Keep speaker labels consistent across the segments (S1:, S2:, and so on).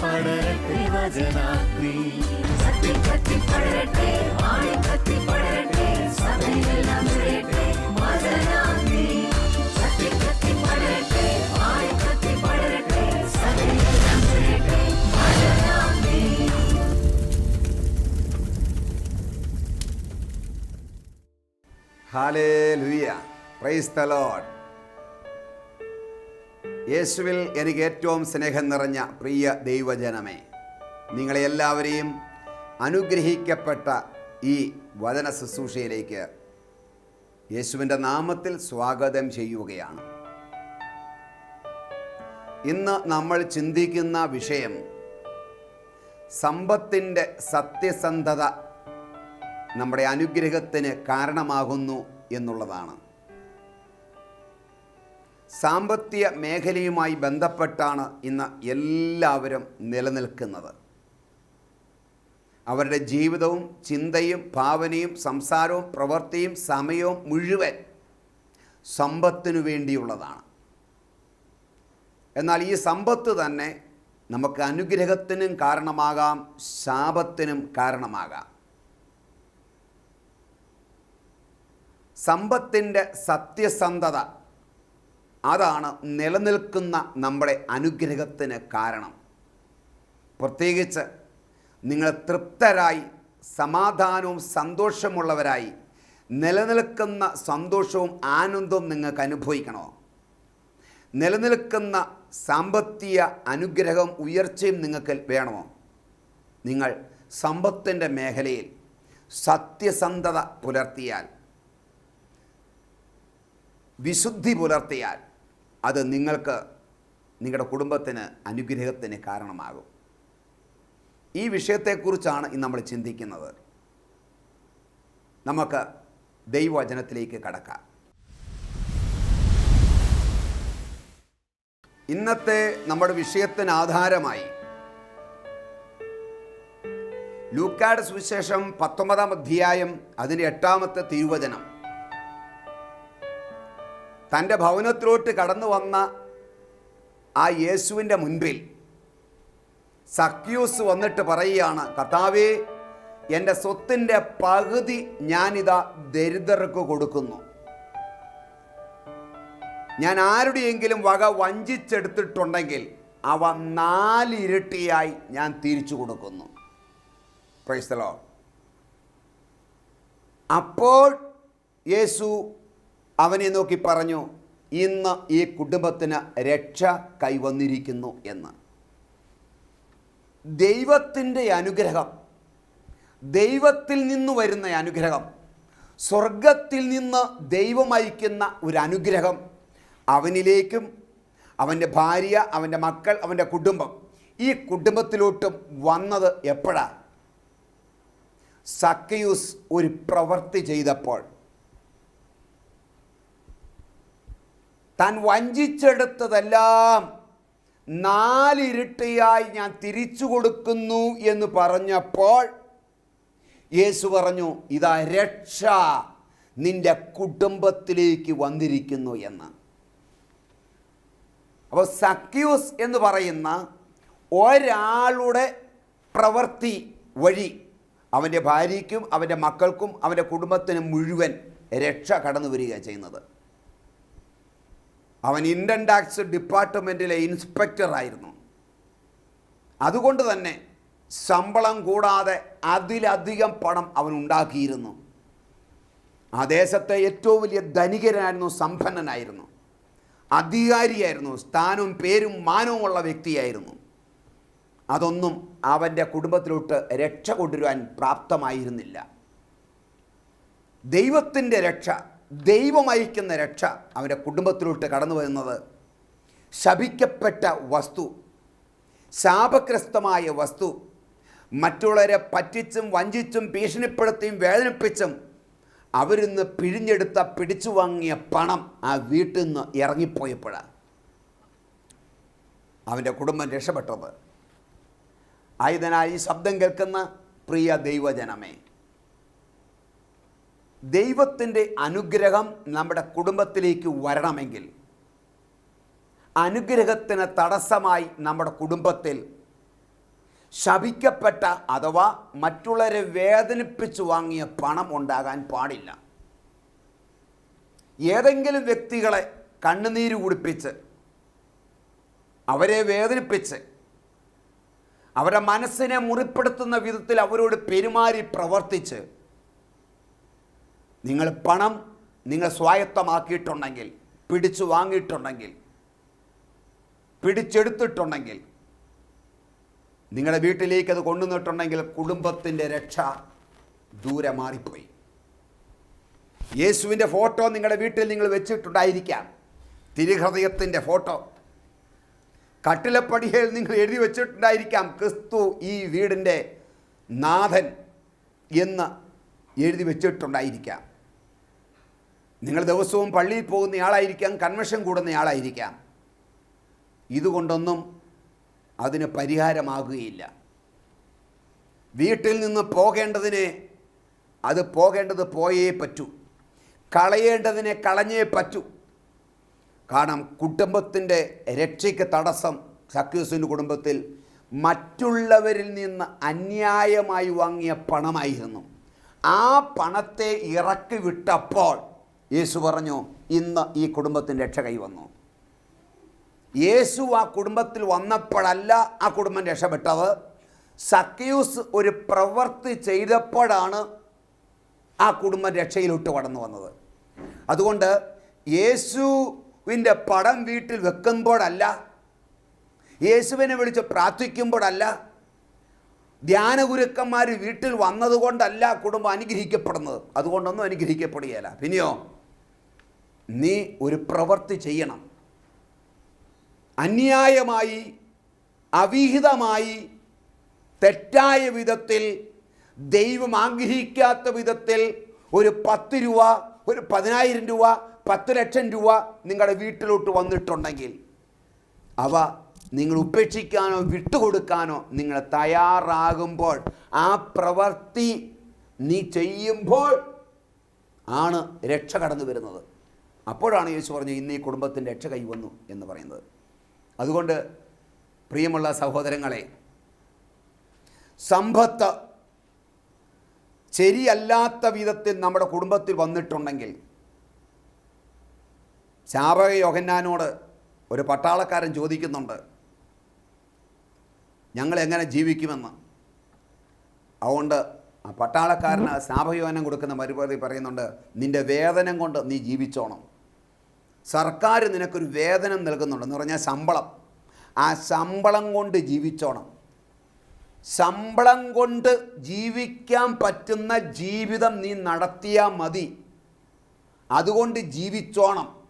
S1: படரட்டை
S2: வஜனாக்னி சக்தி கத்தி படரட்டை ஆணி கத்தி படரட்டை சபையெல்லாம் நிறையட்டை வஜனாக்னி சக்தி கத்தி படரட்டை ஆணி கத்தி படரட்டை சபையெல்லாம் நிறையட்டை
S3: வஜனாக்னி ஹalleluya praise the lord യേശുവിൽ എനിക്ക് ഏറ്റവും സ്നേഹം നിറഞ്ഞ പ്രിയ ദൈവജനമേ നിങ്ങളെ എല്ലാവരെയും അനുഗ്രഹിക്കപ്പെട്ട ഈ വചന ശുശ്രൂഷയിലേക്ക് യേശുവിന്റെ നാമത്തിൽ സ്വാഗതം ചെയ്യുകയാണ്. ഇന്ന് നമ്മൾ ചിന്തിക്കുന്ന വിഷയം സമ്പത്തിന്റെ സത്യസന്ധത നമ്മുടെ അനുഗ്രഹത്തിന് കാരണമാകുന്നു എന്നുള്ളതാണ്. സാമ്പത്തിക മേഖലയുമായി ബന്ധപ്പെട്ടാണ് ഇന്ന് എല്ലാവരും നിലനിൽക്കുന്നത്. അവരുടെ ജീവിതവും ചിന്തയും ഭാവനയും സംസാരവും പ്രവൃത്തിയും സമയവും മുഴുവൻ സമ്പത്തിനു വേണ്ടിയുള്ളതാണ്. എന്നാൽ ഈ സമ്പത്ത് തന്നെ നമുക്ക് അനുഗ്രഹത്തിനും കാരണമാകാം ശാപത്തിനും കാരണമാകാം. സമ്പത്തിന്റെ സത്യസന്ധത അതാണ് നിലനിൽക്കുന്ന നമ്മുടെ അനുഗ്രഹത്തിന് കാരണം. പ്രത്യേകിച്ച് നിങ്ങൾ തൃപ്തരായി സമാധാനവും സന്തോഷമുള്ളവരായി നിലനിൽക്കുന്ന സന്തോഷവും ആനന്ദവും നിങ്ങൾക്ക് അനുഭവിക്കണോ? നിലനിൽക്കുന്ന സാമ്പത്തിക അനുഗ്രഹവും ഉയർച്ചയും നിങ്ങൾക്ക് വേണമോ? നിങ്ങൾ സമ്പത്തിന്റെ മേഖലയിൽ സത്യസന്ധത പുലർത്തിയാൽ വിശുദ്ധി പുലർത്തിയാൽ അത് നിങ്ങൾക്ക് നിങ്ങളുടെ കുടുംബത്തിന് അനുഗ്രഹത്തിന് കാരണമാകും. ഈ വിഷയത്തെക്കുറിച്ചാണ് ഇന്ന് നമ്മൾ ചിന്തിക്കുന്നത്. നമുക്ക് ദൈവവചനത്തിലേക്ക് കടക്കാം. ഇന്നത്തെ നമ്മുടെ വിഷയത്തിന് ആധാരമായി ലൂക്കാട് സുവിശേഷം പത്തൊമ്പതാം അധ്യായം അതിന്റെ എട്ടാമത്തെ തിരുവചനം. തന്റെ ഭവനത്തിലോട്ട് കടന്നു വന്ന ആ യേശുവിന്റെ മുൻപിൽ സക്യൂസ് വന്നിട്ട് പറയുകയാണ് കർത്താവേ എന്റെ സ്വത്തിന്റെ പകുതി ഞാനിതാ ദരിദ്രർക്ക് കൊടുക്കുന്നു. ഞാൻ ആരുടെയെങ്കിലും വക വഞ്ചിച്ചെടുത്തിട്ടുണ്ടെങ്കിൽ അവ നാലിരട്ടിയായി ഞാൻ തിരിച്ചു കൊടുക്കുന്നു. പ്രൈസ്തലോ അപ്പോൾ യേശു അവനെ നോക്കി പറഞ്ഞു ഇന്ന് ഈ കുടുംബത്തിന് രക്ഷ കൈവന്നിരിക്കുന്നു എന്ന്. ദൈവത്തിന്റെ അനുഗ്രഹം ദൈവത്തിൽ നിന്ന് വരുന്ന അനുഗ്രഹം സ്വർഗത്തിൽ നിന്ന് ദൈവം അയക്കുന്ന ഒരു അനുഗ്രഹം അവനിലേക്കും അവന്റെ ഭാര്യ അവന്റെ മക്കൾ അവന്റെ കുടുംബം ഈ കുടുംബത്തിലോട്ടും വന്നത് എപ്പോഴാണ് സക്കയൂസ് ഒരു പ്രവൃത്തി ചെയ്തപ്പോൾ. താൻ വഞ്ചിച്ചെടുത്തതെല്ലാം നാലിരട്ടിയായി ഞാൻ തിരിച്ചു കൊടുക്കുന്നു എന്ന് പറഞ്ഞപ്പോൾ യേശു പറഞ്ഞു ഇതാ രക്ഷ നിന്റെ കുടുംബത്തിലേക്ക് വന്നിരിക്കുന്നു എന്ന്. അപ്പോൾ സക്യൂസ് എന്ന് പറയുന്ന ഒരാളുടെ പ്രവൃത്തി വഴി അവന്റെ ഭാര്യയ്ക്കും അവന്റെ മക്കൾക്കും അവന്റെ കുടുംബത്തിനും മുഴുവൻ രക്ഷ കടന്നു വരികയാണ് ചെയ്യുന്നത്. അവൻ ഇൻഡൻ ടാക്സ് ഡിപ്പാർട്ട്മെന്റിലെ ഇൻസ്പെക്ടറായിരുന്നു അതുകൊണ്ട് തന്നെ ശമ്പളം കൂടാതെ അതിലധികം പണം അവൻ ഉണ്ടാക്കിയിരുന്നു. ആ ദേശത്തെ ഏറ്റവും വലിയ ധനികരായിരുന്നു സമ്പന്നനായിരുന്നു. അധികാരിയായിരുന്നു സ്ഥാനവും പേരും മാനവുമുള്ള വ്യക്തിയായിരുന്നു. അതൊന്നും അവന്റെ കുടുംബത്തിലോട്ട് രക്ഷ കൊണ്ടുവരുവാൻ പ്രാപ്തമായിരുന്നില്ല. ദൈവത്തിന്റെ രക്ഷ ദൈവം അയക്കുന്ന രക്ഷ അവന്റെ കുടുംബത്തിലോട്ട് കടന്നു വരുന്നത് ശപിക്കപ്പെട്ട വസ്തു ശാപഗ്രസ്തമായ വസ്തു മറ്റുള്ളവരെ പറ്റിച്ചും വഞ്ചിച്ചും ഭീഷണിപ്പെടുത്തിയും വേദനിപ്പിച്ചും അവരിന്ന് പിഴിഞ്ഞെടുത്ത പിടിച്ചു വാങ്ങിയ പണം ആ വീട്ടിൽ നിന്ന് ഇറങ്ങിപ്പോയപ്പോഴാണ് അവന്റെ കുടുംബം രക്ഷപ്പെട്ടത്. ആയതിനാൽ ഈ ശബ്ദം കേൾക്കുന്ന പ്രിയ ദൈവജനമേ ദൈവത്തിന്റെ അനുഗ്രഹം നമ്മുടെ കുടുംബത്തിലേക്ക് വരണമെങ്കിൽ അനുഗ്രഹത്തിന് തടസ്സമായി നമ്മുടെ കുടുംബത്തിൽ ശപിക്കപ്പെട്ട അഥവാ മറ്റുള്ളവരെ വേദനിപ്പിച്ച് വാങ്ങിയ പണം ഉണ്ടാകാൻ പാടില്ല. ഏതെങ്കിലും വ്യക്തികളെ കണ്ണുനീര് കുടിപ്പിച്ച് അവരെ വേദനിപ്പിച്ച് അവരുടെ മനസ്സിനെ മുറിപ്പെടുത്തുന്ന വിധത്തിൽ അവരോട് പെരുമാറി പ്രവർത്തിച്ച് നിങ്ങൾ പണം നിങ്ങൾ സ്വായത്തമാക്കിയിട്ടുണ്ടെങ്കിൽ പിടിച്ചു വാങ്ങിയിട്ടുണ്ടെങ്കിൽ പിടിച്ചെടുത്തിട്ടുണ്ടെങ്കിൽ നിങ്ങളുടെ വീട്ടിലേക്ക് അത് കൊണ്ടുവന്നിട്ടുണ്ടെങ്കിൽ കുടുംബത്തിന്റെ രക്ഷ ദൂരെ മാറിപ്പോയി. യേശുവിന്റെ ഫോട്ടോ നിങ്ങളുടെ വീട്ടിൽ നിങ്ങൾ വെച്ചിട്ടുണ്ടായിരിക്കാം. തിരുഹൃദയത്തിന്റെ ഫോട്ടോ. കട്ടിലപ്പടിയിൽ നിങ്ങൾ എഴുതി വെച്ചിട്ടുണ്ടായിരിക്കാം ക്രിസ്തു ഈ വീടിന്റെ നാഥൻ എന്ന് എഴുതി വെച്ചിട്ടുണ്ടായിരിക്കാം. നിങ്ങൾ ദിവസവും പള്ളിയിൽ പോകുന്നയാളായിരിക്കാം കൺവെൻഷൻ കൂടുന്നയാളായിരിക്കാം ഇതുകൊണ്ടൊന്നും അതിന് പരിഹാരമാകുകയില്ല. വീട്ടിൽ നിന്ന് പോകേണ്ടതിനെ അത് പോകേണ്ടത് പോയേ പറ്റൂ. കളയേണ്ടതിനെ കളഞ്ഞേ പറ്റൂ. കാരണം കുടുംബത്തിന്റെ രക്ഷയ്ക്ക് തടസ്സം സക്യൂസിന്റെ കുടുംബത്തിൽ മറ്റുള്ളവരിൽ നിന്ന് അന്യായമായി വാങ്ങിയ പണമായിരുന്നു. ആ പണത്തെ ഇറക്കി വിട്ടപ്പോൾ യേശു പറഞ്ഞു ഇന്ന് ഈ കുടുംബത്തിന്റെ രക്ഷ കൈവന്നു യേശു ആ കുടുംബത്തിൽ വന്നപ്പോഴല്ല ആ കുടുംബം രക്ഷപ്പെട്ടത്. സക്യൂസ് ഒരു പ്രവൃത്തി ചെയ്തപ്പോഴാണ് ആ കുടുംബം രക്ഷയിലോട്ട് കടന്നു വന്നത്. അതുകൊണ്ട് യേശുവിന്റെ പടം വീട്ടിൽ വെക്കുമ്പോഴല്ല യേശുവിനെ വിളിച്ച് പ്രാർത്ഥിക്കുമ്പോഴല്ല ധ്യാനഗുരുക്കന്മാർ വീട്ടിൽ വന്നതുകൊണ്ടല്ല കുടുംബം അനുഗ്രഹിക്കപ്പെടുന്നത്. അതുകൊണ്ടൊന്നും അനുഗ്രഹിക്കപ്പെടുകയില്ല. പിന്നെയോ നീ ഒരു പ്രവൃത്തി ചെയ്യണം. അന്യായമായി അവിഹിതമായി തെറ്റായ വിധത്തിൽ ദൈവം ആഗ്രഹിക്കാത്ത വിധത്തിൽ ഒരു പത്ത് രൂപ ഒരു പതിനായിരം രൂപ പത്ത് ലക്ഷം രൂപ നിങ്ങളുടെ വീട്ടിലോട്ട് വന്നിട്ടുണ്ടെങ്കിൽ അവ നിങ്ങൾ ഉപേക്ഷിക്കാനോ വിട്ടുകൊടുക്കാനോ നിങ്ങൾ തയ്യാറാകുമ്പോൾ ആ പ്രവൃത്തി നീ ചെയ്യുമ്പോൾ ആണ് രക്ഷ കടന്നു വരുന്നത്. അപ്പോഴാണ് യേശു പറഞ്ഞു ഇന്ന് ഈ കുടുംബത്തിന്റെ രക്ഷ കൈവന്നു എന്ന് പറയുന്നത്. അതുകൊണ്ട് പ്രിയമുള്ള സഹോദരങ്ങളെ സമ്പത്ത് ശരിയല്ലാത്ത വിധത്തിൽ നമ്മുടെ കുടുംബത്തിൽ വന്നിട്ടുണ്ടെങ്കിൽ ശാപക യോഹന്നാനോട് ഒരു പട്ടാളക്കാരൻ ചോദിക്കുന്നുണ്ട് ഞങ്ങൾ എങ്ങനെ ജീവിക്കുമെന്ന്? അതുകൊണ്ട് ആ പട്ടാളക്കാരന് ശാപയോഹനം കൊടുക്കുന്ന മറുപടി പറയുന്നുണ്ട് നിന്റെ വേതനം കൊണ്ട് നീ ജീവിച്ചോണം. സർക്കാർ നിനക്കൊരു വേതനം നൽകുന്നുണ്ടെന്ന് പറഞ്ഞാൽ ശമ്പളം. ആ ശമ്പളം കൊണ്ട് ജീവിച്ചോണം. ശമ്പളം കൊണ്ട് ജീവിക്കാൻ പറ്റുന്ന ജീവിതം നീ നടത്തിയാൽ മതി. അതുകൊണ്ട് ജീവിച്ചോണം.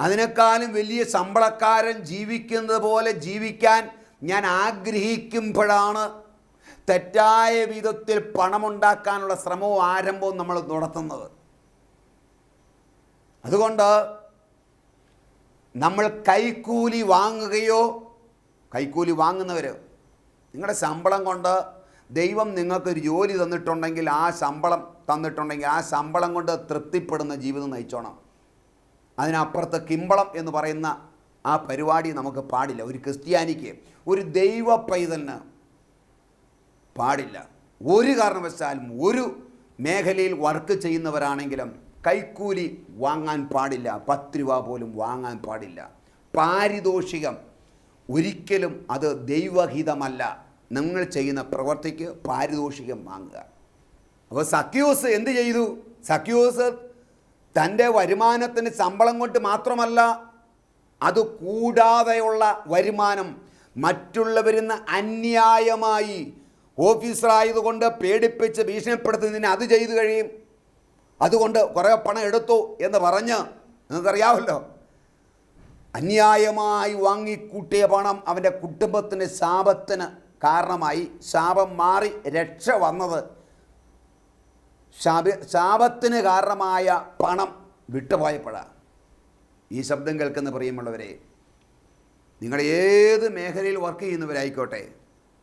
S3: അതിനേക്കാളും വലിയ ശമ്പളക്കാരൻ ജീവിക്കുന്നത് പോലെ ജീവിക്കാൻ ഞാൻ ആഗ്രഹിക്കുമ്പോഴാണ് തെറ്റായ വിധത്തിൽ പണമുണ്ടാക്കാനുള്ള ശ്രമവും ആരംഭവും നമ്മൾ നടത്തുന്നത്. അതുകൊണ്ട് നമ്മൾ കൈക്കൂലി വാങ്ങുകയോ കൈക്കൂലി വാങ്ങുന്നവർ നിങ്ങളുടെ ശമ്പളം കൊണ്ട് ദൈവം നിങ്ങൾക്കൊരു ജോലി തന്നിട്ടുണ്ടെങ്കിൽ ആ ശമ്പളം തന്നിട്ടുണ്ടെങ്കിൽ ആ ശമ്പളം കൊണ്ട് തൃപ്തിപ്പെടുന്ന ജീവിതം നയിച്ചോണം. അതിനപ്പുറത്ത് കിമ്പളം എന്ന് പറയുന്ന ആ പരിപാടി നമുക്ക് പാടില്ല. ഒരു ക്രിസ്ത്യാനിക്ക് ഒരു ദൈവ പൈതലിന് പാടില്ല. ഒരു കാരണവശാലും ഒരു മേഖലയിൽ വർക്ക് ചെയ്യുന്നവരാണെങ്കിലും കൈക്കൂലി വാങ്ങാൻ പാടില്ല പത്ത് രൂപ പോലും വാങ്ങാൻ പാടില്ല. പാരിതോഷികം ഒരിക്കലും അത് ദൈവഹിതമല്ല. നിങ്ങൾ ചെയ്യുന്ന പ്രവർത്തിക്ക് പാരിതോഷികം വാങ്ങുക. അപ്പോൾ സക്യൂസ് എന്ത് ചെയ്തു? സക്യൂസ് തന്റെ വരുമാനത്തിന് ശമ്പളം കൊണ്ട് മാത്രമല്ല അത് കൂടാതെയുള്ള വരുമാനം മറ്റുള്ളവരിൽ നിന്ന് അന്യായമായി ഓഫീസറായതുകൊണ്ട് പേടിപ്പിച്ച് ഭീഷണിപ്പെടുത്തുന്നതിന് അത് ചെയ്തു കഴിയും. അതുകൊണ്ട് കുറേ പണം എടുത്തു എന്ന് പറഞ്ഞ് നിങ്ങൾക്കറിയാമല്ലോ. അന്യായമായി വാങ്ങിക്കൂട്ടിയ പണം അവന്റെ കുടുംബത്തിന് ശാപത്തിന് കാരണമായി. ശാപം മാറി രക്ഷ വന്നത് ശാപ ശാപത്തിന് കാരണമായ പണം വിട്ടുപോയപ്പോഴാണ് ഈ ശബ്ദം കേൾക്കുന്ന പ്രിയമുള്ളവരെ നിങ്ങൾ ഏത് മേഖലയിൽ വർക്ക് ചെയ്യുന്നവരായിക്കോട്ടെ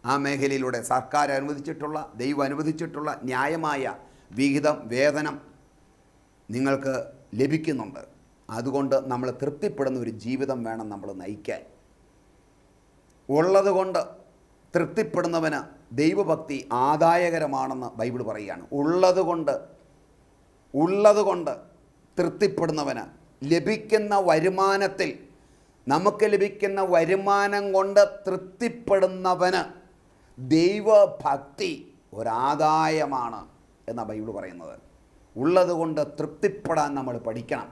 S3: ആ മേഖലയിലൂടെ സർക്കാർ അനുവദിച്ചിട്ടുള്ള ദൈവം അനുവദിച്ചിട്ടുള്ള ന്യായമായ വിഹിതം വേതനം നിങ്ങൾക്ക് ലഭിക്കുന്നുണ്ട്. അതുകൊണ്ട് നമ്മൾ തൃപ്തിപ്പെടുന്ന ഒരു ജീവിതം വേണം നമ്മൾ നയിക്കാൻ. ഉള്ളതുകൊണ്ട് തൃപ്തിപ്പെടുന്നവന് ദൈവഭക്തി ആദായകരമാണെന്ന് ബൈബിൾ പറയുകയാണ്. ഉള്ളതുകൊണ്ട് ഉള്ളതുകൊണ്ട് തൃപ്തിപ്പെടുന്നവന് ലഭിക്കുന്ന വരുമാനത്തിൽ നമുക്ക് ലഭിക്കുന്ന വരുമാനം കൊണ്ട് തൃപ്തിപ്പെടുന്നവന് ദൈവഭക്തി ഒരാദായമാണ് എന്നാണ് ബൈബിൾ പറയുന്നത്. ഉള്ളതുകൊണ്ട് തൃപ്തിപ്പെടാൻ നമ്മൾ പഠിക്കണം.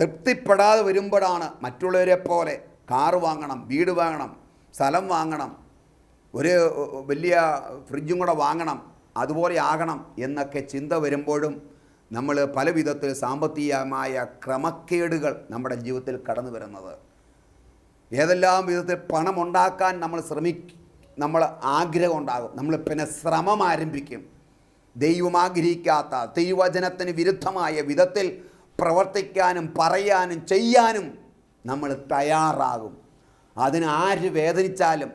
S3: തൃപ്തിപ്പെടാതെ വരുമ്പോഴാണ് മറ്റുള്ളവരെ പോലെ കാറ് വാങ്ങണം വീട് വാങ്ങണം സ്ഥലം വാങ്ങണം ഒരു വലിയ ഫ്രിഡ്ജും കൂടെ വാങ്ങണം അതുപോലെ ആകണം എന്നൊക്കെ ചിന്ത വരുമ്പോഴും നമ്മൾ പല വിധത്തിൽ സാമ്പത്തികമായ ക്രമക്കേടുകൾ നമ്മുടെ ജീവിതത്തിൽ കടന്നു വരുന്നത്. ഏതെല്ലാം വിധത്തിൽ പണം ഉണ്ടാക്കാൻ നമ്മൾ ശ്രമിക്കും നമ്മൾ ആഗ്രഹം ഉണ്ടാകും. നമ്മൾ പിന്നെ ശ്രമം ആരംഭിക്കും. ദൈവം ആഗ്രഹിക്കാത്ത ദൈവവചനത്തിന് വിരുദ്ധമായ വിധത്തിൽ പ്രവർത്തിക്കാനും പറയാനും ചെയ്യാനും നമ്മൾ തയ്യാറാകും. അതിന് ആര് വേദനിച്ചാലും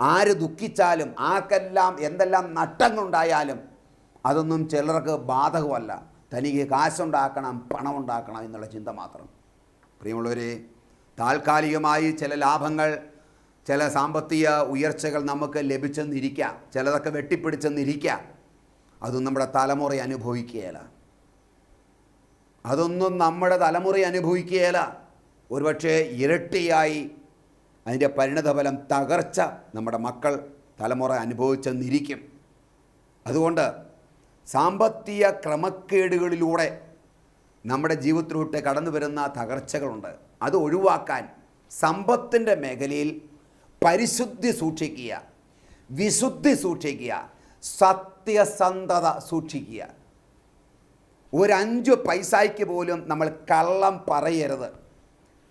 S3: ആര് ദുഃഖിച്ചാലും ആർക്കെല്ലാം എന്തെല്ലാം നഷ്ടങ്ങളുണ്ടായാലും അതൊന്നും ചിലർക്ക് ബാധകമല്ല. തനിക്ക് കാശുണ്ടാക്കണം പണം ഉണ്ടാക്കണം എന്നുള്ള ചിന്ത മാത്രം. പ്രിയമുള്ളവരെ താൽക്കാലികമായി ചില ലാഭങ്ങൾ ചില സാമ്പത്തിക ഉയർച്ചകൾ നമുക്ക് ലഭിച്ചെന്നിരിക്കാം. ചിലതൊക്കെ വെട്ടിപ്പിടിച്ചെന്നിരിക്കാം. അതൊന്നും നമ്മുടെ തലമുറ അനുഭവിക്കുകയില്ല. അതൊന്നും നമ്മുടെ തലമുറ അനുഭവിക്കുകയില്ല. ഒരുപക്ഷെ ഇരട്ടിയായി അതിന്റെ പരിണതഫലം തകർച്ച നമ്മുടെ മക്കൾ തലമുറ അനുഭവിച്ചെന്നിരിക്കും. അതുകൊണ്ട് സാമ്പത്തിക ക്രമക്കേടുകളിലൂടെ നമ്മുടെ ജീവിതത്തിലൂടെ കടന്നു വരുന്ന തകർച്ചകളുണ്ട്. അത് ഒഴിവാക്കാൻ സമ്പത്തിന്റെ മേഖലയിൽ പരിശുദ്ധി സൂക്ഷിക്കുക വിശുദ്ധി സൂക്ഷിക്കുക സത്യസന്ധത സൂക്ഷിക്കുക. ഒരു അഞ്ച് പൈസയ്ക്ക് പോലും നമ്മൾ കള്ളം പറയരുത്.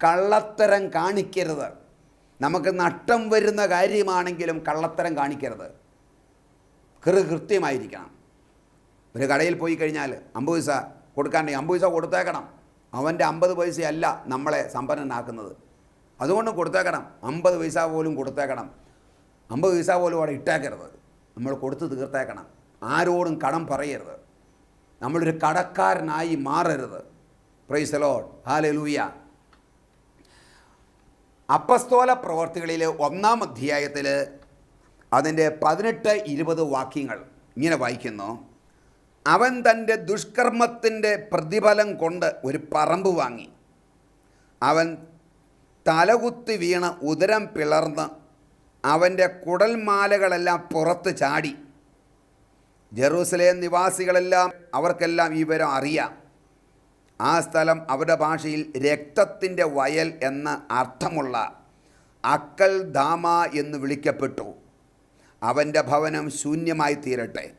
S3: കള്ളത്തരം കാണിക്കരുത്. നമുക്ക് നഷ്ടം വരുന്ന കാര്യമാണെങ്കിലും കള്ളത്തരം കാണിക്കരുത്. കൃ കൃത്യമായിരിക്കണം. ഒരു കടയിൽ പോയി കഴിഞ്ഞാൽ അമ്പത് പൈസ കൊടുക്കാണ്ടെങ്കിൽ അമ്പത് പൈസ കൊടുത്തേക്കണം. അവന്റെ അമ്പത് പൈസയല്ല നമ്മളെ സമ്പന്നനാക്കുന്നത്. അതുകൊണ്ട് കൊടുത്തേക്കണം. അമ്പത് പൈസ പോലും കൊടുത്തേക്കണം. അമ്പത് പൈസ പോലും അവിടെ ഇട്ടേക്കരുത്. നമ്മൾ കൊടുത്തു തീർത്തേക്കണം. ആരോടും കടം പറയരുത്. നമ്മളൊരു കടക്കാരനായി മാറരുത്. പ്രൈസ് ലോഡ് ഹാലലൂയ അപ്പസ്തോല പ്രവർത്തികളിൽ ഒന്നാം അധ്യായത്തിൽ അതിന്റെ പതിനെട്ട് ഇരുപത് വാക്യങ്ങൾ ഇങ്ങനെ വായിക്കുന്നു. അവൻ തന്റെ ദുഷ്കർമ്മത്തിന്റെ പ്രതിഫലം കൊണ്ട് ഒരു പറമ്പ് വാങ്ങി. അവൻ തലകുത്തി വീണ് ഉദരം പിളർന്ന് അവന്റെ കുടൽമാലകളെല്ലാം പുറത്ത് ചാടി. ജെറൂസലേം നിവാസികളെല്ലാം അവർക്കെല്ലാം ഈ വിവരം അറിയാം. ആ സ്ഥലം അവരുടെ ഭാഷയിൽ രക്തത്തിന്റെ വയൽ എന്ന അർത്ഥമുള്ള അക്കൽ ധാമ എന്ന് വിളിക്കപ്പെട്ടു. അവന്റെ ഭവനം ശൂന്യമായി തീരട്ടെ.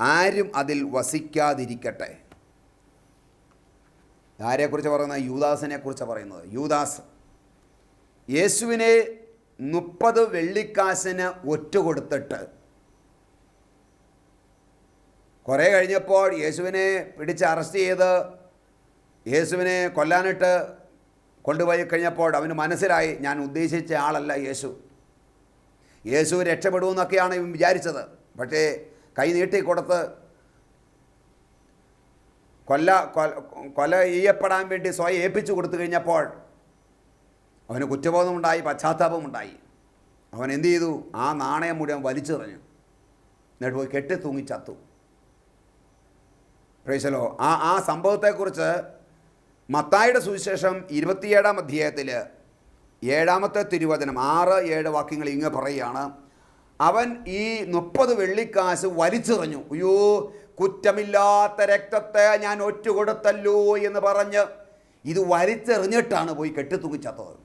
S3: ആരും അതിൽ വസിക്കാതിരിക്കട്ടെ. ആരെക്കുറിച്ച് പറയുന്നത്? യൂദാസിനെ കുറിച്ച് പറയുന്നത്. യൂദാസ്. യേശുവിനെ മുപ്പത് വെള്ളിക്കാശിന് ഒറ്റ കൊടുത്തിട്ട്. കുറേ കഴിഞ്ഞപ്പോൾ യേശുവിനെ പിടിച്ച് അറസ്റ്റ് ചെയ്ത് യേശുവിനെ കൊല്ലാനിട്ട് കൊണ്ടുപോയി കഴിഞ്ഞപ്പോൾ അവന് മനസ്സിലായി ഞാൻ ഉദ്ദേശിച്ച ആളല്ല യേശു. യേശു രക്ഷപ്പെടുമെന്നൊക്കെയാണ് ഇവൻ വിചാരിച്ചത്. പക്ഷേ കൈ നീട്ടിക്കൊടുത്ത് കൊല്ല കൊല- ചെയ്യപ്പെടാൻ വേണ്ടി സ്വയം ഏൽപ്പിച്ചു കൊടുത്തു കഴിഞ്ഞപ്പോൾ അവന് കുറ്റബോധമുണ്ടായി പശ്ചാത്താപമുണ്ടായി. അവൻ എന്ത് ചെയ്തു? ആ നാണയം മുഴുവൻ വലിച്ചെറിഞ്ഞു. എന്നിട്ട് പോയി കെട്ടി തൂങ്ങി ചത്തു. പ്രേശലോ ആ ആ സംഭവത്തെക്കുറിച്ച് മത്തായുടെ സുവിശേഷം ഇരുപത്തിയേഴാം അധ്യായത്തിൽ ഏഴാമത്തെ തിരുവചനം ആറ് ഏഴ് വാക്യങ്ങൾ ഇങ്ങ് പറയുകയാണ്. അവൻ ഈ മുപ്പത് വെള്ളിക്കാശ് വലിച്ചെറിഞ്ഞു. അയ്യോ കുറ്റമില്ലാത്ത രക്തത്തെ ഞാൻ ഒറ്റ കൊടുത്തല്ലോ എന്ന് പറഞ്ഞ് ഇത് വലിച്ചെറിഞ്ഞിട്ടാണ് പോയി കെട്ടിത്തൂങ്ങിച്ചത്തത്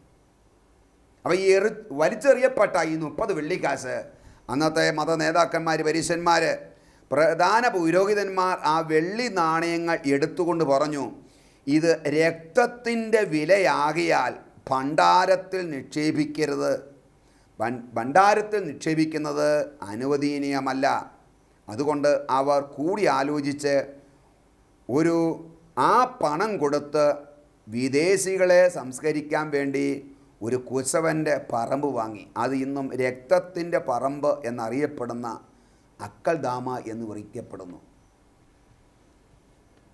S3: അപ്പോൾ ഈ എറി വലിച്ചെറിയപ്പെട്ട ഈ മുപ്പത് വെള്ളിക്കാശ്. അന്നത്തെ മത നേതാക്കന്മാർ പരീശന്മാർ പ്രധാന പുരോഹിതന്മാർ ആ വെള്ളി നാണയങ്ങൾ എടുത്തുകൊണ്ട് പറഞ്ഞു ഇത് രക്തത്തിന്റെ വിലയാകിയാൽ ഭണ്ഡാരത്തിൽ നിക്ഷേപിക്കരുത്. ഭണ്ഡാരത്തിൽ നിക്ഷേപിക്കുന്നത് അനുവദനീയമല്ല. അതുകൊണ്ട് അവർ കൂടി ആലോചിച്ച് ഒരു ആ പണം കൊടുത്ത് വിദേശികളെ സംസ്കരിക്കാൻ വേണ്ടി ഒരു കുശവന്റെ പറമ്പ് വാങ്ങി. അത് ഇന്നും രക്തത്തിന്റെ പറമ്പ് എന്നറിയപ്പെടുന്ന അക്കൽദാമ എന്ന് വിളിക്കപ്പെടുന്നു.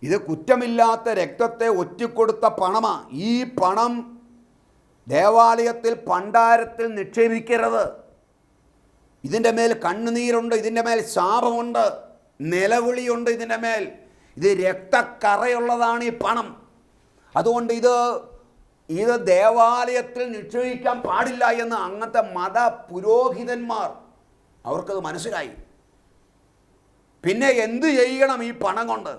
S3: ഇത് കുറ്റമില്ലാത്ത രക്തത്തെ ഒറ്റിക്കൊടുത്ത പണമാണ് ഈ പണം ദേവാലയത്തിൽ പണ്ടാരത്തിൽ നിക്ഷേപിക്കരുത്. ഇതിന്റെ മേൽ കണ്ണുനീരുണ്ട് ഇതിന്റെ മേൽ ശാപമുണ്ട് നിലവിളിയുണ്ട് ഇതിന്റെ മേൽ. ഇത് രക്തക്കറയുള്ളതാണ് ഈ പണം. അതുകൊണ്ട് ഇത് ഇത് ദേവാലയത്തിൽ നിക്ഷേപിക്കാൻ പാടില്ല എന്ന് അങ്ങനത്തെ മത പുരോഹിതന്മാർ അവർക്കത് മനസ്സിലായി. പിന്നെ എന്ത് ചെയ്യണം ഈ പണം കൊണ്ട്?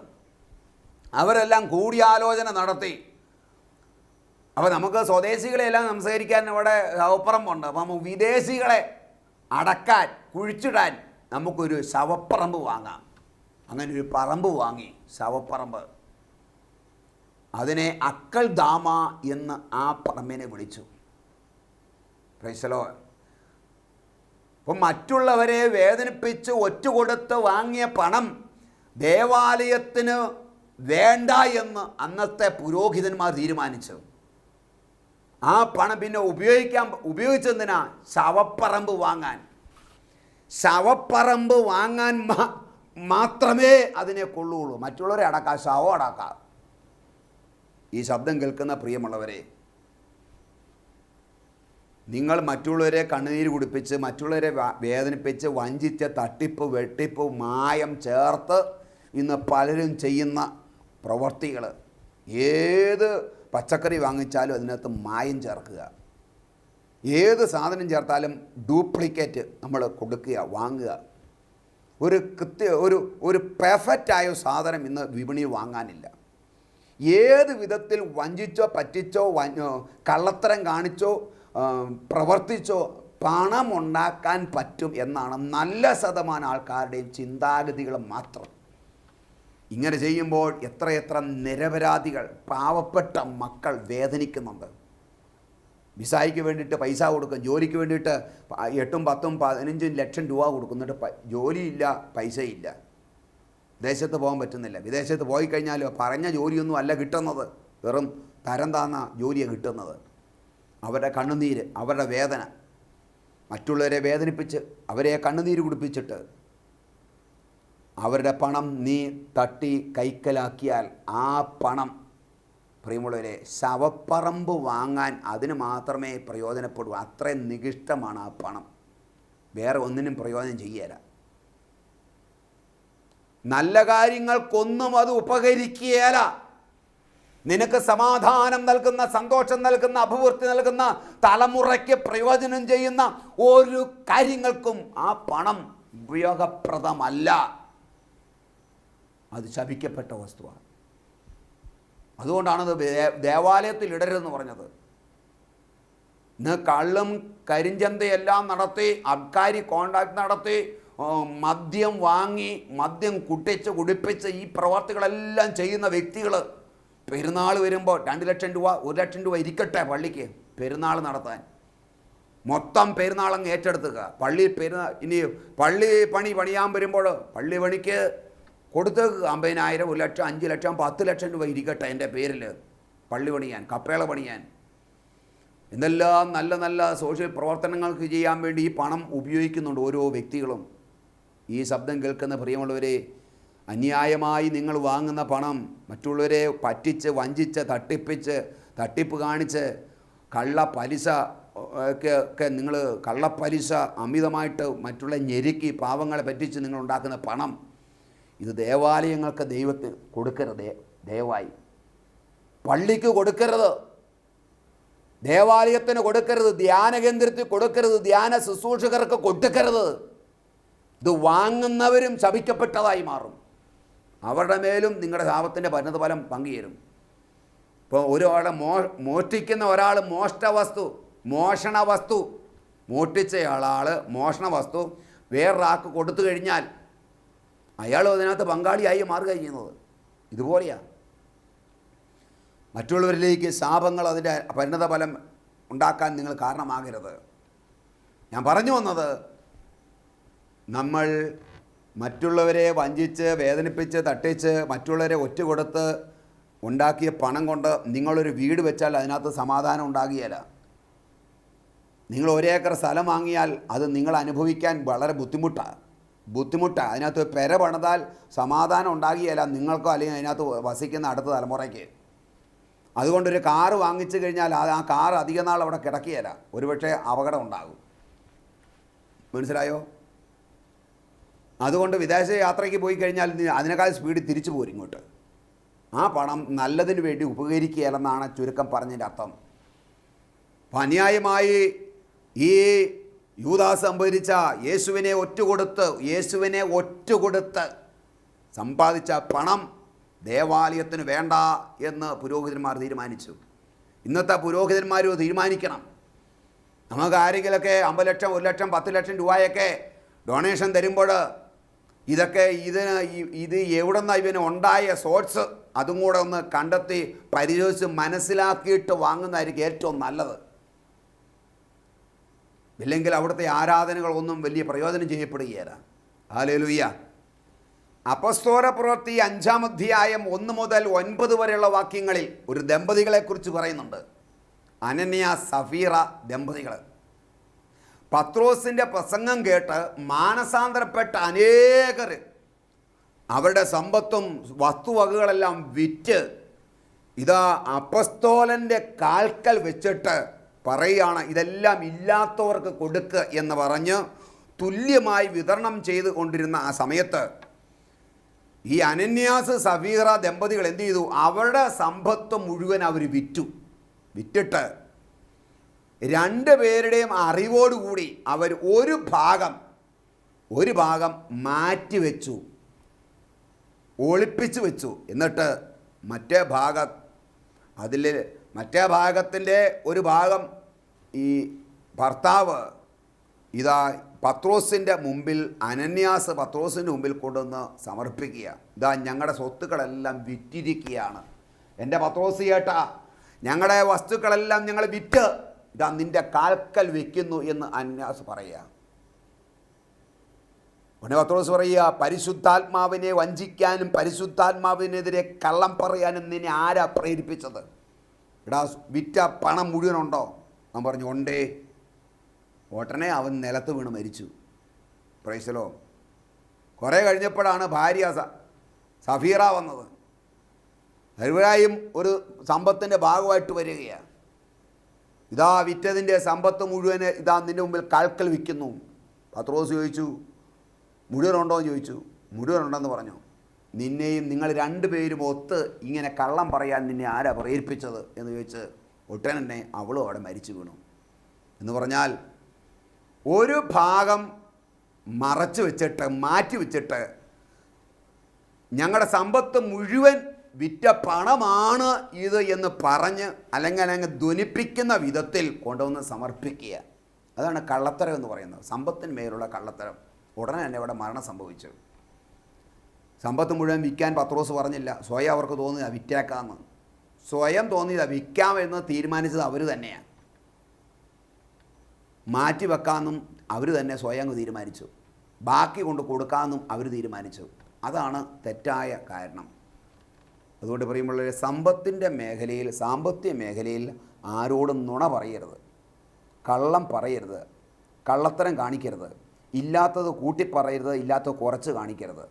S3: അവരെല്ലാം കൂടിയാലോചന നടത്തി. അപ്പോൾ നമുക്ക് സ്വദേശികളെല്ലാം സംസാരിക്കാൻ ഇവിടെ ശവപ്പറമ്പുണ്ട് അപ്പം നമുക്ക് വിദേശികളെ അടക്കാൻ കുഴിച്ചിടാൻ നമുക്കൊരു ശവപ്പറമ്പ് വാങ്ങാം. അങ്ങനെ ഒരു പറമ്പ് വാങ്ങി ശവപ്പറമ്പ് അതിനെ അക്കൽ ദാമ എന്ന് ആ പറമ്പിനെ വിളിച്ചു. പ്രൈസലോ അപ്പം മറ്റുള്ളവരെ വേദനിപ്പിച്ച് ഒറ്റ കൊടുത്ത് വാങ്ങിയ പണം ദേവാലയത്തിന് വേണ്ട എന്ന് അന്നത്തെ പുരോഹിതന്മാർ തീരുമാനിച്ചു. ആ പണം പിന്നെ ഉപയോഗിക്കാൻ ഉപയോഗിച്ചെന്തിനാ? ശവപ്പറമ്പ് വാങ്ങാൻ. ശവപ്പറമ്പ് വാങ്ങാൻ മാത്രമേ അതിനെ കൊള്ളുകയുള്ളൂ. മറ്റുള്ളവരെ അടക്കാം ശവം അടക്കാം. ഈ ശബ്ദം കേൾക്കുന്ന പ്രിയമുള്ളവരെ നിങ്ങൾ മറ്റുള്ളവരെ കണ്ണുനീര് കുടിപ്പിച്ച് മറ്റുള്ളവരെ വേദനിപ്പിച്ച് വഞ്ചിച്ച് തട്ടിപ്പ് വെട്ടിപ്പ് മായം ചേർത്ത് ഇന്ന് പലരും ചെയ്യുന്ന പ്രവർത്തികൾ ഏത് പച്ചക്കറി വാങ്ങിച്ചാലും അതിനകത്ത് മായം ചേർക്കുക. ഏത് സാധനം ചേർത്താലും ഡ്യൂപ്ലിക്കേറ്റ് നമ്മൾ കൊടുക്കുക വാങ്ങുക. ഒരു കൃത്യ ഒരു ഒരു പെർഫെക്റ്റായ സാധനം ഇന്ന് വിപണിയിൽ വാങ്ങാനില്ല. ഏത് വിധത്തിൽ വഞ്ചിച്ചോ പറ്റിച്ചോ കള്ളത്തരം കാണിച്ചോ പ്രവർത്തിച്ചോ പണമുണ്ടാക്കാൻ പറ്റും എന്നാണ് നല്ല ശതമാനം ആൾക്കാരുടെയും ചിന്താഗതികൾ മാത്രം. ഇങ്ങനെ ചെയ്യുമ്പോൾ എത്രയെത്ര നിരപരാധികൾ പാവപ്പെട്ട മക്കൾ വേദനിക്കുന്നുണ്ട്. വിസായിക്ക് വേണ്ടിയിട്ട് പൈസ കൊടുക്കും ജോലിക്ക് വേണ്ടിയിട്ട് എട്ടും പത്തും പതിനഞ്ചും ലക്ഷം രൂപ കൊടുക്കുന്നുണ്ട് ജോലിയില്ല പൈസയില്ല. വിദേശത്ത് പോകാൻ പറ്റുന്നില്ല. വിദേശത്ത് പോയി കഴിഞ്ഞാൽ പറഞ്ഞ ജോലിയൊന്നും അല്ല കിട്ടുന്നത്. വെറും തരം താന്ന ജോലിയാണ് കിട്ടുന്നത്. അവരുടെ കണ്ണുനീര് അവരുടെ വേദന. മറ്റുള്ളവരെ വേദനിപ്പിച്ച് അവരെ കണ്ണുനീര് കുടിപ്പിച്ചിട്ട് അവരുടെ പണം നീ തട്ടി കൈക്കലാക്കിയാൽ ആ പണം പ്രിയമുള്ളവരെ ശവപ്പറമ്പ് വാങ്ങാൻ അതിന് മാത്രമേ പ്രയോജനപ്പെടൂ. അത്രയും നികിഷ്ടമാണ് ആ പണം. വേറെ ഒന്നിനും പ്രയോജനം ചെയ്യല. നല്ല കാര്യങ്ങൾക്കൊന്നും അത് ഉപകരിക്കുകയല്ല. നിനക്ക് സമാധാനം നൽകുന്ന സന്തോഷം നൽകുന്ന അഭിവൃദ്ധി നൽകുന്ന തലമുറയ്ക്ക് പ്രയോജനം ചെയ്യുന്ന ഒരു കാര്യങ്ങൾക്കും ആ പണം ഉപയോഗപ്രദമല്ല. അത് ശപിക്കപ്പെട്ട വസ്തുവാണ്. അതുകൊണ്ടാണത് ദേവാലയത്തിൽ ഇടരുതെന്ന് പറഞ്ഞത്. ഇന്ന് കള്ളും കരിഞ്ചന്തയെല്ലാം നടത്തി അബ്കാരി കോണ്ടാക്ട് നടത്തി മദ്യം വാങ്ങി മദ്യം കുട്ടിച്ച് കുടിപ്പിച്ച് ഈ പ്രവർത്തികളെല്ലാം ചെയ്യുന്ന വ്യക്തികൾ പെരുന്നാൾ വരുമ്പോൾ രണ്ട് ലക്ഷം രൂപ ഒരു ലക്ഷം രൂപ ഇരിക്കട്ടെ പള്ളിക്ക് പെരുന്നാൾ നടത്താൻ. മൊത്തം പെരുന്നാളങ്ങ് ഏറ്റെടുത്തുക. പള്ളി പെരുന്നാൾ ഇനി പള്ളി പണി പണിയാൻ വരുമ്പോൾ പള്ളി പണിക്ക് കൊടുത്തേക്ക്. അമ്പതിനായിരം ഒരു ലക്ഷം അഞ്ച് ലക്ഷം പത്ത് ലക്ഷം രൂപ ഇരിക്കട്ടെ എന്റെ പേരിൽ പള്ളി പണിയാൻ കപ്പേള പണിയാൻ. എന്തെല്ലാം നല്ല നല്ല സോഷ്യൽ പ്രവർത്തനങ്ങൾക്ക് ചെയ്യാൻ വേണ്ടി ഈ പണം ഉപയോഗിക്കുന്നുണ്ട് ഓരോ വ്യക്തികളും. ഈ ശബ്ദം കേൾക്കുന്ന പ്രിയമുള്ളവരെ അന്യായമായി നിങ്ങൾ വാങ്ങുന്ന പണം മറ്റുള്ളവരെ പറ്റിച്ച് വഞ്ചിച്ച് തട്ടിപ്പിച്ച് തട്ടിപ്പ് കാണിച്ച് കള്ള പലിശ ഒക്കെ നിങ്ങൾ കള്ളപ്പലിശ അമിതമായിട്ട് മറ്റുള്ള ഞെരുക്കി പാവങ്ങളെ പറ്റിച്ച് നിങ്ങൾ ഉണ്ടാക്കുന്ന പണം ഇത് ദേവാലയങ്ങൾക്ക് ദൈവത്തിന് കൊടുക്കരുത് ദയവായി. പള്ളിക്ക് കൊടുക്കരുത്. ദേവാലയത്തിന് കൊടുക്കരുത്. ധ്യാന കേന്ദ്രത്തിൽ കൊടുക്കരുത്. ധ്യാന ശുശ്രൂഷകർക്ക് കൊടുക്കരുത്. ഇത് വാങ്ങുന്നവരും ശപിക്കപ്പെട്ടതായി മാറും. അവരുടെ മേലും നിങ്ങളുടെ ശാപത്തിന്റെ പരിണതഫലം പങ്കുചേരും. ഇപ്പോൾ ഒരാളെ മോ മോഷ്ടിക്കുന്ന ഒരാൾ മോഷ്ട വസ്തു മോഷണ വസ്തു മോഷ്ടിച്ചയാളാൾ മോഷണ വസ്തു വേറൊരാൾക്ക് കൊടുത്തു കഴിഞ്ഞാൽ അയാൾ അതിനകത്ത് പങ്കാളിയായി മാറുക ചെയ്യുന്നത്. ഇതുപോലെയാണ് മറ്റുള്ളവരിലേക്ക് ശാപങ്ങൾ അതിന്റെ പരിണത ഫലം ഉണ്ടാക്കാൻ നിങ്ങൾ കാരണമാകരുത്. ഞാൻ പറഞ്ഞു വന്നത് നമ്മൾ മറ്റുള്ളവരെ വഞ്ചിച്ച് വേദനിപ്പിച്ച് തട്ടിച്ച് മറ്റുള്ളവരെ ഒറ്റ കൊടുത്ത് ഉണ്ടാക്കിയ പണം കൊണ്ട് നിങ്ങളൊരു വീട് വെച്ചാൽ അതിനകത്ത് സമാധാനം ഉണ്ടാകുകയില്ല. നിങ്ങൾ ഒരേക്കർ സ്ഥലം വാങ്ങിയാൽ അത് നിങ്ങൾ അനുഭവിക്കാൻ വളരെ ബുദ്ധിമുട്ടാണ് ബുദ്ധിമുട്ടാണ് അതിനകത്ത് പെര പണിതാൽ സമാധാനം ഉണ്ടാകുകയില്ല നിങ്ങൾക്കോ അല്ലെങ്കിൽ അതിനകത്ത് വസിക്കുന്ന അടുത്ത തലമുറയ്ക്ക്. അതുകൊണ്ടൊരു കാറ് വാങ്ങിച്ചു കഴിഞ്ഞാൽ ആ കാർ അധിക നാൾ അവിടെ കിടക്കുകയില്ല. ഒരുപക്ഷെ അപകടം ഉണ്ടാകും. മനസ്സിലായോ? അതുകൊണ്ട് വിദേശ യാത്രയ്ക്ക് പോയി കഴിഞ്ഞാൽ അതിനേക്കാൾ സ്പീഡ് തിരിച്ചു പോരും ഇങ്ങോട്ട്. ആ പണം നല്ലതിന് വേണ്ടി ഉപകരിക്കുകയല്ലെന്നാണ് ചുരുക്കം പറഞ്ഞതിന്റെ അർത്ഥം. അപ്പം അന്യായമായി ഈ യൂദാസ് സംഭരിച്ച യേശുവിനെ ഒറ്റുകൊടുത്ത് യേശുവിനെ ഒറ്റുകൊടുത്ത് സമ്പാദിച്ച പണം ദേവാലയത്തിന് വേണ്ട എന്ന് പുരോഹിതന്മാർ തീരുമാനിച്ചു. ഇന്നത്തെ പുരോഹിതന്മാരും തീരുമാനിക്കണം. നമുക്ക് ആരെങ്കിലൊക്കെ അമ്പത് ലക്ഷം ഒരു ലക്ഷം പത്ത് ലക്ഷം രൂപയൊക്കെ ഡൊണേഷൻ തരുമ്പോൾ ഇതൊക്കെ ഇതിന് ഇത് എവിടെ നിന്നാണ് ഇവന് ഉണ്ടായ സോഴ്സ് അതും കൂടെ ഒന്ന് കണ്ടെത്തി പരിശോധിച്ച് മനസ്സിലാക്കിയിട്ട് വാങ്ങുന്നതായിരിക്കും ഏറ്റവും നല്ലത്. ഇല്ലെങ്കിൽ അവിടുത്തെ ആരാധനകളൊന്നും വലിയ പ്രയോജനം ചെയ്യപ്പെടുകയില്ല. ഹാലേലുയ്യ അപസ്തോര പ്രവൃത്തി അഞ്ചാം അധ്യായം ഒന്ന് മുതൽ ഒൻപത് വരെയുള്ള വാക്യങ്ങളിൽ ഒരു ദമ്പതികളെക്കുറിച്ച് പറയുന്നുണ്ട്. അനന്യ സഫീറ ദമ്പതികൾ പത്രോസിന്റെ പ്രസംഗം കേട്ട് മാനസാന്തരപ്പെട്ട അനേകർ അവരുടെ സമ്പത്തും വസ്തുവകകളെല്ലാം വിറ്റ് ഇതാ അപ്പസ്തോലന്റെ കാൽക്കൽ വെച്ചിട്ട് പറയുകയാണ് ഇതെല്ലാം ഇല്ലാത്തവർക്ക് കൊടുക്കുക എന്ന് പറഞ്ഞ് തുല്യമായി വിതരണം ചെയ്തു കൊണ്ടിരുന്ന ആ സമയത്ത് ഈ അനന്യാസ് സഫീറ ദമ്പതികൾ എന്ത് ചെയ്തു? അവരുടെ സമ്പത്ത് മുഴുവൻ അവർ വിറ്റു. വിറ്റിട്ട് രണ്ട് പേരുടെയും അറിവോടുകൂടി അവർ ഒരു ഭാഗം ഒരു ഭാഗം മാറ്റിവെച്ചു ഒളിപ്പിച്ചു വെച്ചു. എന്നിട്ട് മറ്റേ ഭാഗം അതിൽ മറ്റേ ഭാഗത്തിന്റെ ഒരു ഭാഗം ഈ ഭർത്താവ് ഇതാ പത്രോസിന്റെ മുമ്പിൽ അനന്യാസ് പത്രോസിന്റെ മുമ്പിൽ കൊണ്ടുവന്ന് സമർപ്പിക്കുക. ഇതാ ഞങ്ങളുടെ സ്വത്തുക്കളെല്ലാം വിറ്റിരിക്കുകയാണ്. എന്റെ പത്രോസ് ചേട്ടാ ഞങ്ങളുടെ വസ്തുക്കളെല്ലാം ഞങ്ങൾ വിറ്റ്. ഇതാ നിന്റെ കാൽക്കൽ വെക്കുന്നു എന്ന് അന്യാസ് പറയുക. ഉടനെ പത്രോസ് പറയുക പരിശുദ്ധാത്മാവിനെ വഞ്ചിക്കാനും പരിശുദ്ധാത്മാവിനെതിരെ കള്ളം പറയാനും നിന്നെ ആരാ പ്രേരിപ്പിച്ചത്? എടാ വിറ്റ പണം മുഴുവനുണ്ടോ? അവൻ പറഞ്ഞു ഉണ്ടേ ഓട്ടനെ അവൻ നിലത്ത് വീണ് മരിച്ചു. പ്രൈസലോ കുറേ കഴിഞ്ഞപ്പോഴാണ് ഭാര്യ സഫീറ വന്നത്. ഹരിവരായും ഒരു സമ്പത്തിന്റെ ഭാഗമായിട്ട് വരികയാണ് ഇതാ വിറ്റതിന്റെ സമ്പത്ത് മുഴുവൻ ഇതാ നിന്റെ മുമ്പിൽ കാൽക്കൽ വിൽക്കുന്നു. പത്രോസ് ചോദിച്ചു മുഴുവനുണ്ടോ? എന്ന് ചോദിച്ചു മുഴുവനുണ്ടെന്ന് പറഞ്ഞു. നിന്നെയും നിങ്ങൾ രണ്ടുപേരും ഒത്ത് ഇങ്ങനെ കള്ളം പറയാൻ നിന്നെ ആരാ പ്രേരിപ്പിച്ചത്? എന്ന് ചോദിച്ച് ഒട്ടനെന്നെ അവളും അവിടെ മരിച്ചു വീണു. എന്ന് പറഞ്ഞാൽ ഒരു ഭാഗം മറച്ചു വെച്ചിട്ട് മാറ്റി വെച്ചിട്ട് ഞങ്ങളുടെ സമ്പത്ത് മുഴുവൻ വിറ്റ പണമാണ് ഇത് എന്ന് പറഞ്ഞ് അല്ലെങ്കിൽ അല്ലെങ്കിൽ ധ്വനിപ്പിക്കുന്ന വിധത്തിൽ കൊണ്ടുവന്ന് സമർപ്പിക്കുക. അതാണ് കള്ളത്തരം എന്ന് പറയുന്നത്. സമ്പത്തിന് മേലുള്ള കള്ളത്തരം. ഉടനെ തന്നെ ഇവിടെ മരണം സംഭവിച്ചു. സമ്പത്ത് മുഴുവൻ വിൽക്കാൻ പത്രോസ് പറഞ്ഞില്ല. സ്വയം അവർക്ക് തോന്നിയത് വിറ്റേക്കാമെന്ന് സ്വയം തോന്നിയത് വിൽക്കാമെന്ന് തീരുമാനിച്ചത് അവർ തന്നെയാണ്. മാറ്റി വെക്കാമെന്നും അവർ തന്നെ സ്വയം തീരുമാനിച്ചു. ബാക്കി കൊണ്ട് കൊടുക്കാമെന്നും അവർ തീരുമാനിച്ചു. അതാണ് തെറ്റായ കാരണം. അതുകൊണ്ട് പറയുമ്പോൾ സമ്പത്തിന്റെ മേഖലയിൽ സാമ്പത്തിക മേഖലയിൽ ആരോടും നുണ പറയരുത്. കള്ളം പറയരുത്. കള്ളത്തരം കാണിക്കരുത്. ഇല്ലാത്തത് കൂട്ടിപ്പറയരുത് ഇല്ലാത്തത് കുറച്ച് കാണിക്കരുത്.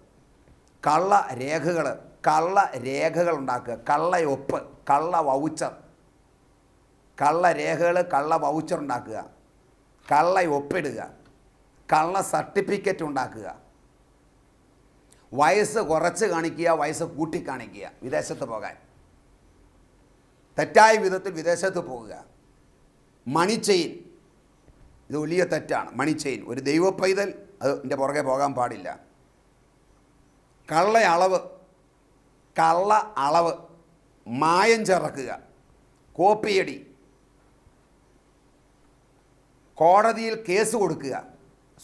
S3: കള്ള രേഖകൾ കള്ള രേഖകൾ ഉണ്ടാക്കുക. കള്ളയൊപ്പ് കള്ള വൗച്ചർ. കള്ള രേഖകൾ കള്ള വൗച്ചർ ഉണ്ടാക്കുക. കള്ളയൊപ്പിടുക കള്ള സർട്ടിഫിക്കറ്റ് ഉണ്ടാക്കുക. വയസ്സ് കുറച്ച് കാണിക്കുക വയസ്സ് കൂട്ടി കാണിക്കുക വിദേശത്ത് പോകാൻ. തെറ്റായ വിധത്തിൽ വിദേശത്ത് പോകുക മണി ചെയിൻ. ഇത് വലിയ തെറ്റാണ്. Money chain. ഒരു ദൈവ പൈതൽ അത് എന്റെ പുറകെ പോകാൻ പാടില്ല. കള്ള അളവ്. കള്ള അളവ്. മായം ചേർക്കുക കോപ്പിയടി കോടതിയിൽ കേസ് കൊടുക്കുക.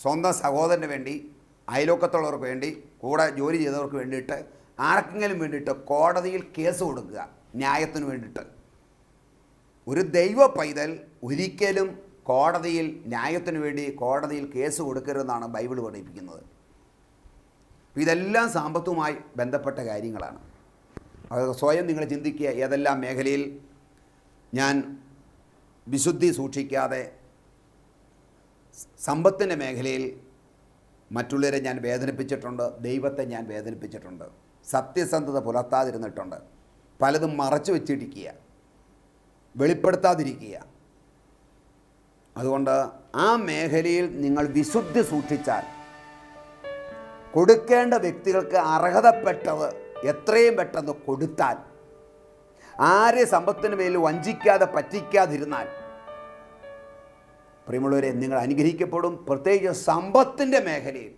S3: സ്വന്തം സഹോദരന് വേണ്ടി അയലോക്കത്തുള്ളവർക്ക് വേണ്ടി കൂടെ ജോലി ചെയ്തവർക്ക് വേണ്ടിയിട്ട് ആർക്കെങ്കിലും വേണ്ടിയിട്ട് കോടതിയിൽ കേസ് കൊടുക്കുക ന്യായത്തിന് വേണ്ടിയിട്ട്. ഒരു ദൈവ പൈതൽ ഒരിക്കലും കോടതിയിൽ ന്യായത്തിന് വേണ്ടി കോടതിയിൽ കേസ് കൊടുക്കരുതെന്നാണ് ബൈബിൾ പഠിപ്പിക്കുന്നത്. ഇതെല്ലാം സാമ്പത്തുമായി ബന്ധപ്പെട്ട കാര്യങ്ങളാണ്. അത് സ്വയം നിങ്ങൾ ചിന്തിക്കുക ഏതെല്ലാം മേഖലയിൽ ഞാൻ വിശുദ്ധി സൂക്ഷിക്കാതെ സമ്പത്തിന്റെ മേഖലയിൽ മറ്റുള്ളവരെ ഞാൻ വേദനിപ്പിച്ചിട്ടുണ്ട് ദൈവത്തെ ഞാൻ വേദനിപ്പിച്ചിട്ടുണ്ട് സത്യസന്ധത പുലർത്താതിരുന്നിട്ടുണ്ട്. പലതും മറച്ചു വെച്ചിരിക്കുക വെളിപ്പെടുത്താതിരിക്കുക. അതുകൊണ്ട് ആ മേഖലയിൽ നിങ്ങൾ വിശുദ്ധി സൂക്ഷിച്ചാൽ കൊടുക്കേണ്ട വ്യക്തികൾക്ക് അർഹതപ്പെട്ടത് എത്രയും പെട്ടെന്ന് കൊടുത്താൽ ആരെ സമ്പത്തിന് മേൽ വഞ്ചിക്കാതെ പറ്റിക്കാതിരുന്നാൽ പ്രിയമുള്ളവരെ നിങ്ങൾ അനുഗ്രഹിക്കപ്പെടും. പ്രത്യേകിച്ച് സമ്പത്തിന്റെ മേഖലയിൽ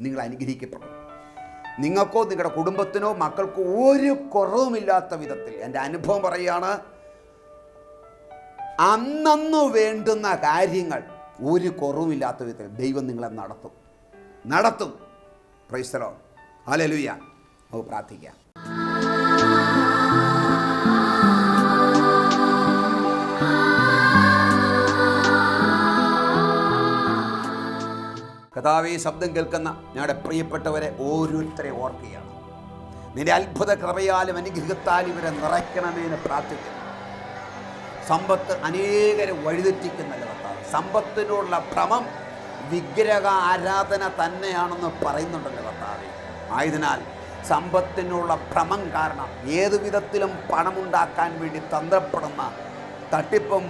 S3: നിങ്ങൾ അനുഗ്രഹിക്കപ്പെടും. നിങ്ങൾക്കോ നിങ്ങളുടെ കുടുംബത്തിനോ മക്കൾക്കോ ഒരു കുറവുമില്ലാത്ത വിധത്തിൽ എന്റെ അനുഭവം പറയുകയാണ് അന്നു വേണ്ടുന്ന കാര്യങ്ങൾ ഒരു കുറവുമില്ലാത്ത വിധത്തിൽ ദൈവം നിങ്ങളെ നടത്തും. നടത്തും. പ്രൈസ്തലോ അലലുയ്യ നമുക്ക് പ്രാർത്ഥിക്കാം. കഥാവി ശബ്ദം കേൾക്കുന്ന ഞങ്ങളുടെ പ്രിയപ്പെട്ടവരെ ഓരോരുത്തരെ ഓർക്കുകയാണ്. നിന്റെ അത്ഭുത കൃപയാലും അനുഗ്രഹത്താലും ഇവരെ നിറയ്ക്കണമേ പ്രാർത്ഥിക്കുന്നു. സമ്പത്ത് അനേകരെ വഴിതെറ്റിക്കുന്ന കർത്താവ്. സമ്പത്തിനോടുള്ള ഭ്രമം വിഗ്രഹ ആരാധന തന്നെയാണെന്ന് പറയുന്നുണ്ടല്ലോ കർത്താവ്. ആയതിനാൽ സമ്പത്തിനുള്ള ഭ്രമം കാരണം ഏതു വിധത്തിലും പണമുണ്ടാക്കാൻ വേണ്ടി തന്ത്രപ്പെടുന്ന തട്ടിപ്പും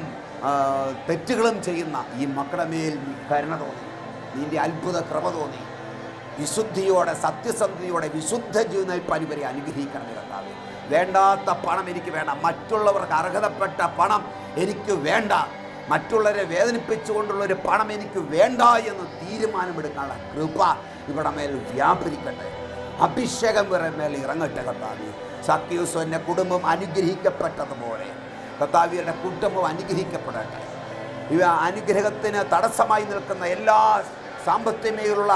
S3: തെറ്റുകളും ചെയ്യുന്ന ഈ മക്കളുടെ മേൽ കരുണ തോന്നി നിന്റെ അത്ഭുത ക്രമ തോന്നി. വിശുദ്ധിയോടെ സത്യസന്ധതയോടെ വിശുദ്ധ ജീവിതപ്പാൻ ഇവരെ അനുഗ്രഹിക്കണം കർത്താവേ. വേണ്ടാത്ത പണം എനിക്ക് വേണ്ട. മറ്റുള്ളവർക്ക് അർഹതപ്പെട്ട പണം എനിക്ക് വേണ്ട. മറ്റുള്ളവരെ വേദനിപ്പിച്ചുകൊണ്ടുള്ള ഒരു പണം എനിക്ക് വേണ്ട എന്ന് തീരുമാനമെടുക്കാനുള്ള കൃപ ഇവിടെ മേൽ വ്യാപരിക്കട്ടെ. അഭിഷേകം വരെ മേൽ ഇറങ്ങട്ടെ കർത്താവി. സത്യൂസ്വന്റെ കുടുംബം അനുഗ്രഹിക്കപ്പെട്ടതുപോലെ. കർത്താവിയുടെ കുടുംബം അനുഗ്രഹിക്കപ്പെടട്ടെ. ഇവ അനുഗ്രഹത്തിന് തടസ്സമായി നിൽക്കുന്ന എല്ലാ സാമ്പത്തികമേലുള്ള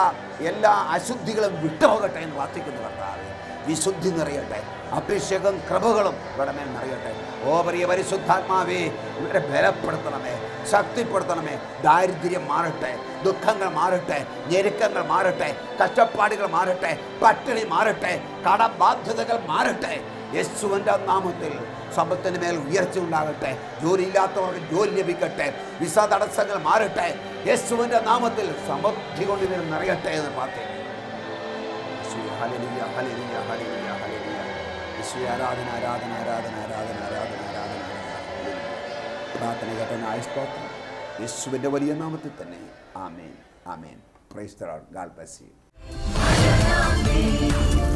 S3: എല്ലാ അശുദ്ധികളും വിട്ടുപോകട്ടെ എന്ന് പ്രാർത്ഥിക്കുന്നു കർത്താവ് വിശുദ്ധി നിറയട്ടെ അഭിഷേകം കൃപകളും ഇവിടെ മേൽ നിറയട്ടെ. ഓ പ്രിയ പരിശുദ്ധാത്മാവേ ഇവരെ ബലപ്പെടുത്തണമേ ശക്തിപ്പെടുത്തണമേ ദാരിദ്ര്യം മാറട്ടെ ദുഃഖങ്ങൾ മാറട്ടെ ഞെരുക്കങ്ങൾ മാറട്ടെ കഷ്ടപ്പാടുകൾ മാറട്ടെ പട്ടിണി മാറട്ടെ കടബാധ്യതകൾ മാറട്ടെ. യേശുവിന്റെ നാമത്തിൽ സമ്പത്തിന് മേൽ ഉയർച്ച ഉണ്ടാകട്ടെ. ജോലിയില്ലാത്തവർക്ക് ജോലി ലഭിക്കട്ടെ. വിസ തടസ്സങ്ങൾ മാറട്ടെ. യേശുവിന്റെ നാമത്തിൽ സമൃദ്ധി കൊണ്ട് ഇവർ നിറയട്ടെ എന്ന് പ്രാർത്ഥിക്കുന്നു. യേശുവേ, ഹല്ലേലൂയ, ഹല്ലേലൂയ, ഹല്ലേലൂയ, ഹല്ലേലൂയ. യേശുവേ, ആരാധന ആരാധന ആരാധന ആരാധന ആരാധന ആരാധന. പ്രാർത്ഥന കേട്ടനായ സ്തോത്രം. യേശുവിന്റെ വലിയ നാമത്തിൽ തന്നെ. ആമേൻ. ആമേൻ. Praise God bless you